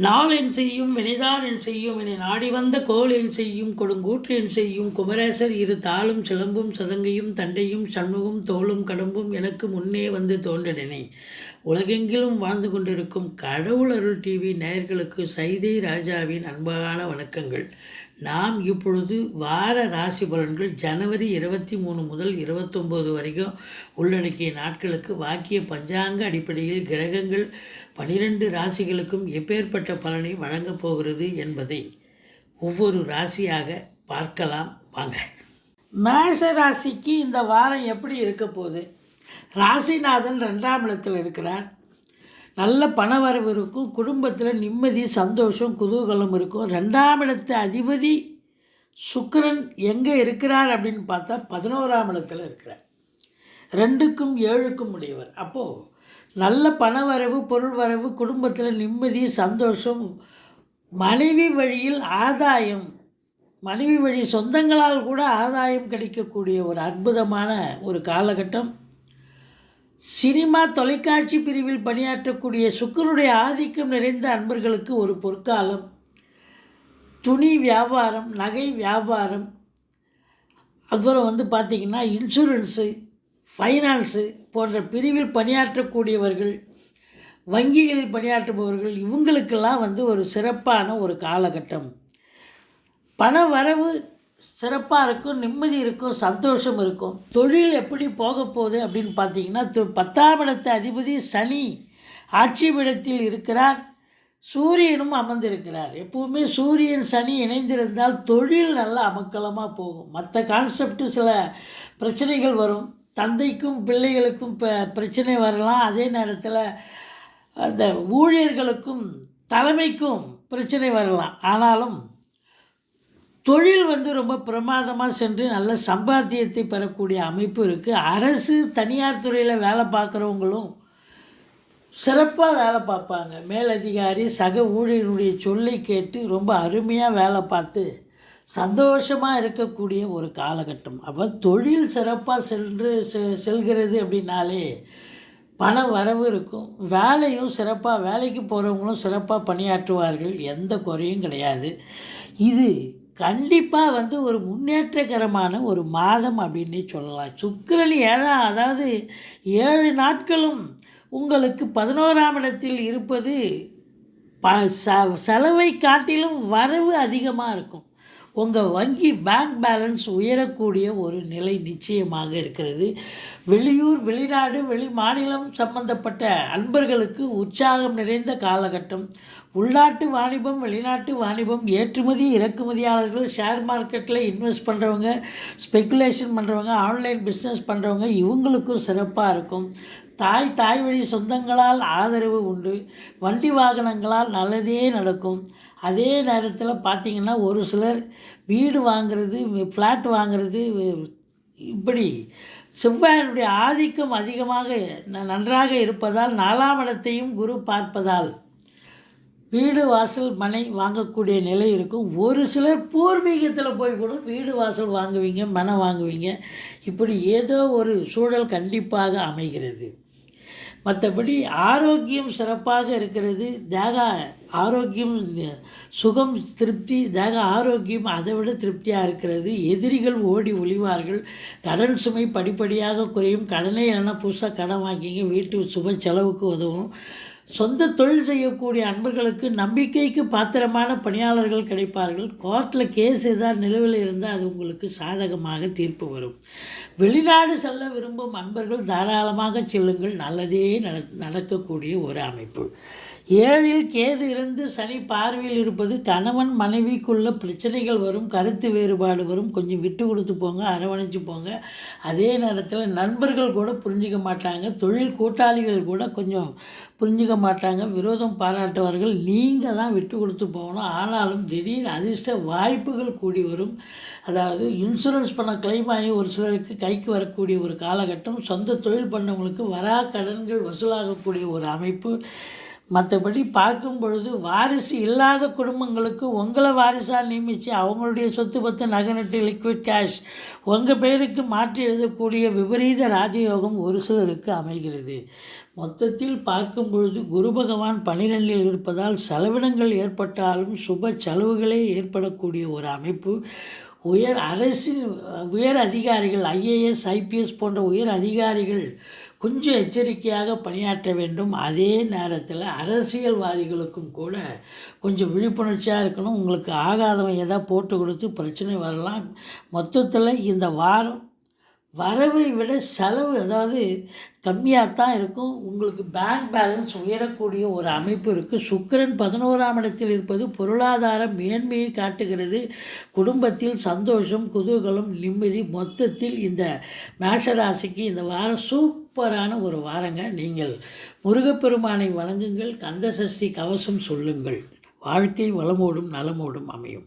நாளென் செய்யும் வினைதான் என் செய்யும் என நாடி வந்த கோல் செய்யும் கொடுங்கூற்று என் செய்யும் குமரேசர் இரு தாளும் சிலம்பும் சதங்கையும் தண்டையும் சண்முகம் தோளும் கடம்பும் எனக்கு முன்னே வந்து தோன்றினே உலகெங்கிலும் வாழ்ந்து கொண்டிருக்கும் கடவுள் அருள் டிவி நேயர்களுக்கு சைதை ராஜாவின் அன்பான வணக்கங்கள். நாம் இப்பொழுது வார ராசி பலன்கள் ஜனவரி இருபத்தி மூணு முதல் இருபத்தொம்போது வரைக்கும் உள்ளடக்கிய நாட்களுக்கு வாக்கிய பஞ்சாங்க அடிப்படையில் கிரகங்கள் பனிரெண்டு ராசிகளுக்கும் எப்பேற்பட்ட பலனை வழங்கப் போகிறது என்பதை ஒவ்வொரு ராசியாக பார்க்கலாம் வாங்க. மேஷ ராசிக்கு இந்த வாரம் எப்படி இருக்க போகுது? ராசிநாதன் ரெண்டாம் இடத்தில் இருக்கிறார். நல்ல பணவரவு இருக்கும். குடும்பத்தில் நிம்மதி சந்தோஷம் குதூகலம் இருக்கும். ரெண்டாம் இடத்து அதிபதி சுக்கரன் எங்கே இருக்கிறார் அப்படின்னு பார்த்தா பதினோராம் இடத்துல இருக்கிறார். ரெண்டுக்கும் ஏழுக்கும் உடையவர். அப்போது நல்ல பணவரவு பொருள் வரவு குடும்பத்தில் நிம்மதி சந்தோஷம் மனைவி வழியில் ஆதாயம் மனைவி வழி சொந்தங்களால் கூட ஆதாயம் கிடைக்கக்கூடிய ஒரு அற்புதமான ஒரு காலகட்டம். சினிமா தொலைக்காட்சி பிரிவில் பணியாற்றக்கூடிய சுக்கரனுடைய ஆதிக்கம் நிறைந்த அன்பர்களுக்கு ஒரு பொற்காலம். துணி வியாபாரம் நகை வியாபாரம். அப்புறம் வந்து பார்த்திங்கன்னா இன்சூரன்ஸு ஃபைனான்ஸு போன்ற பிரிவில் பணியாற்றக்கூடியவர்கள் வங்கிகளில் பணியாற்றுபவர்கள் இவங்களுக்கெல்லாம் வந்து ஒரு சிறப்பான ஒரு காலகட்டம். பண வரவு சிறப்பாக இருக்கும் நிம்மதி இருக்கும் சந்தோஷம் இருக்கும். தொழில் எப்படி போக போகுது அப்படின்னு பார்த்தீங்கன்னா பத்தாம் இடத்து அதிபதி சனி ஆட்சிபிடத்தில் இருக்கிறார். சூரியனும் அமர்ந்திருக்கிறார். எப்பவுமே சூரியன் சனி இணைந்திருந்தால் தொழில் நல்லா அமக்கலமாக போகும். மற்ற கான்செப்ட்டு சில பிரச்சனைகள் வரும். தந்தைக்கும் பிள்ளைகளுக்கும் ப- பிரச்சனை வரலாம். அதே நேரத்தில் அந்த ஊழியர்களுக்கும் தலைமைக்கும் பிரச்சனை வரலாம். ஆனாலும் தொழில் வந்து ரொம்ப பிரமாதமாக சென்று நல்ல சம்பாத்தியத்தை பெறக்கூடிய அமைப்பு இருக்குது அரசு தனியார் துறையில் வேலை பார்க்குறவங்களும் சிறப்பாக வேலை பார்ப்பாங்க. மேலதிகாரி சக ஊழியருடைய சொல்லை கேட்டு ரொம்ப அருமையாக வேலை பார்த்து சந்தோஷமாக இருக்கக்கூடிய ஒரு காலகட்டம். அப்போ தொழில் சிறப்பாக சென்று செ- செல்கிறது அப்படின்னாலே பண வரவு இருக்கும். வேலையும் சிறப்பாக வேலைக்கு போகிறவங்களும் சிறப்பாக பணியாற்றுவார்கள். எந்த குறையும் கிடையாது. இது கண்டிப்பாக வந்து ஒரு முன்னேற்றகரமான ஒரு மாதம் அப்படின்னே சொல்லலாம். சுக்கரன் ஏழாம் அதாவது ஏழு நாட்களும் உங்களுக்கு பதினோராம் இடத்தில் இருப்பது ப ச செலவை காட்டிலும் வரவு அதிகமாக இருக்கும். உங்கள் வங்கி பேங்க் பேலன்ஸ் உயரக்கூடிய ஒரு நிலை நிச்சயமாக இருக்கிறது. வெளியூர் வெளிநாடு வெளி மாநிலம் சம்பந்தப்பட்ட அன்பர்களுக்கு உற்சாகம் நிறைந்த காலகட்டம். உள்நாட்டு வாணிபம் வெளிநாட்டு வாணிபம் ஏற்றுமதி இறக்குமதியாளர்கள் ஷேர் மார்க்கெட்டில் இன்வெஸ்ட் பண்ணுறவங்க ஸ்பெக்குலேஷன் பண்ணுறவங்க ஆன்லைன் பிஸ்னஸ் பண்ணுறவங்க இவங்களுக்கும் சிறப்பாக இருக்கும். தாய் தாய் வழி சொந்தங்களால் ஆதரவு உண்டு. வண்டி வாகனங்களால் நல்லதே நடக்கும். அதே நேரத்தில் பார்த்திங்கன்னா ஒரு சிலர் வீடு வாங்குறது ஃப்ளாட் வாங்குறது இப்படி செவ்வாயினுடைய ஆதிக்கம் அதிகமாக ந- நன்றாக இருப்பதால் நாலாம் இடத்தையும் குரு பார்ப்பதால் வீடு வாசல் மனை வாங்கக்கூடிய நிலை இருக்கும். ஒரு சிலர் பூர்வீகத்தில் போய் கூட வீடு வாசல் வாங்குவீங்க மனை வாங்குவீங்க. இப்படி ஏதோ ஒரு சூழல் கண்டிப்பாக அமைகிறது. மற்றபடி ஆரோக்கியம் சிறப்பாக இருக்கிறது. தேக ஆரோக்கியம் சுகம் திருப்தி தேக ஆரோக்கியம் அதை விட திருப்தியாக இருக்கிறது. எதிரிகள் ஓடி ஒளிவார்கள். கடன் சுமை படிப்படியாக குறையும். கடனே இல்லைன்னா புதுசாக கடன் வாங்கிங்க வீட்டு சுப செலவுக்கு உதவும். சொந்த தொழில் செய்யக்கூடிய அன்பர்களுக்கு நம்பிக்கைக்கு பாத்திரமான பணியாளர்கள் கிடைப்பார்கள். கோர்ட்டில் கேஸ் ஏதாவது நிலுவையில் இருந்தால் அது உங்களுக்கு சாதகமாக தீர்ப்பு வரும். வெளிநாடு செல்ல விரும்பும் அன்பர்கள் தாராளமாக செல்லுங்கள். நல்லதே நட நடக்கக்கூடிய ஒரு அமைப்பு. ஏழில் கேது இருந்து சனி பார்வையில் இருப்பது கணவன் மனைவிக்குள்ள பிரச்சனைகள் வரும் கருத்து வேறுபாடு வரும். கொஞ்சம் விட்டு கொடுத்து போங்க அரவணைச்சு போங்க. அதே நேரத்தில் நண்பர்கள் கூட புரிஞ்சிக்க மாட்டாங்க. தொழில் கூட்டாளிகள் கூட கொஞ்சம் புரிஞ்சிக்க மாட்டாங்க. விரோதம் பாராட்டுவார்கள். நீங்கள் தான் விட்டு கொடுத்து போகணும். ஆனாலும் திடீர் அதிர்ஷ்ட வாய்ப்புகள் கூடி வரும். அதாவது இன்சூரன்ஸ் பண்ண கிளைம் ஆகி ஒரு சிலருக்கு கைக்கு வரக்கூடிய ஒரு காலகட்டம் சொந்த தொழில் பண்ணவங்களுக்கு வரா கடன்கள் வசூலாகக்கூடிய ஒரு அமைப்பு. மற்றபடி பார்க்கும் பொழுது வாரிசு இல்லாத குடும்பங்களுக்கு உங்களை வாரிசாக நியமித்து அவங்களுடைய சொத்து பத்து நகை நட்டு லிக்விட் கேஷ் உங்கள் பேருக்கு மாற்றி எழுதக்கூடிய விபரீத ராஜயோகம் ஒரு சிலருக்கு அமைகிறது. மொத்தத்தில் பார்க்கும் பொழுது குரு பகவான் பனிரெண்டில் இருப்பதால் செலவினங்கள் ஏற்பட்டாலும் சுப செலவுகளே ஏற்படக்கூடிய ஒரு அமைப்பு. உயர் அரசின் உயர் அதிகாரிகள் ஐஏஎஸ் ஐபிஎஸ் போன்ற உயர் அதிகாரிகள் கொஞ்சம் எச்சரிக்கையாக பணியாற்ற வேண்டும். அதே நேரத்தில் அரசியல்வாதிகளுக்கும் கூட கொஞ்சம் விழிப்புணர்ச்சியாக இருக்கணும். உங்களுக்கு ஆகாதவன் எதாவது போட்டு கொடுத்து பிரச்சனை வரலாம். மொத்தத்தில் இந்த வாரம் வரவை விட செலவு அதாவது கம்மியாக தான் இருக்கும். உங்களுக்கு பேங்க் பேலன்ஸ் உயரக்கூடிய ஒரு அமைப்பு இருக்குது சுக்கிரன் பதினோராம் இடத்தில் இருப்பது பொருளாதார மேன்மையை காட்டுகிறது. குடும்பத்தில் சந்தோஷம் குதூகலம் நிம்மதி மொத்தத்தில் இந்த மேஷராசிக்கு இந்த வாரம் சூப்பரான ஒரு வாரங்க. நீங்கள் முருகப்பெருமானை வணங்குங்கள். கந்தசஷ்டி கவசம் சொல்லுங்கள். வாழ்க்கை வளமோடும் நலமோடும் அமையும்.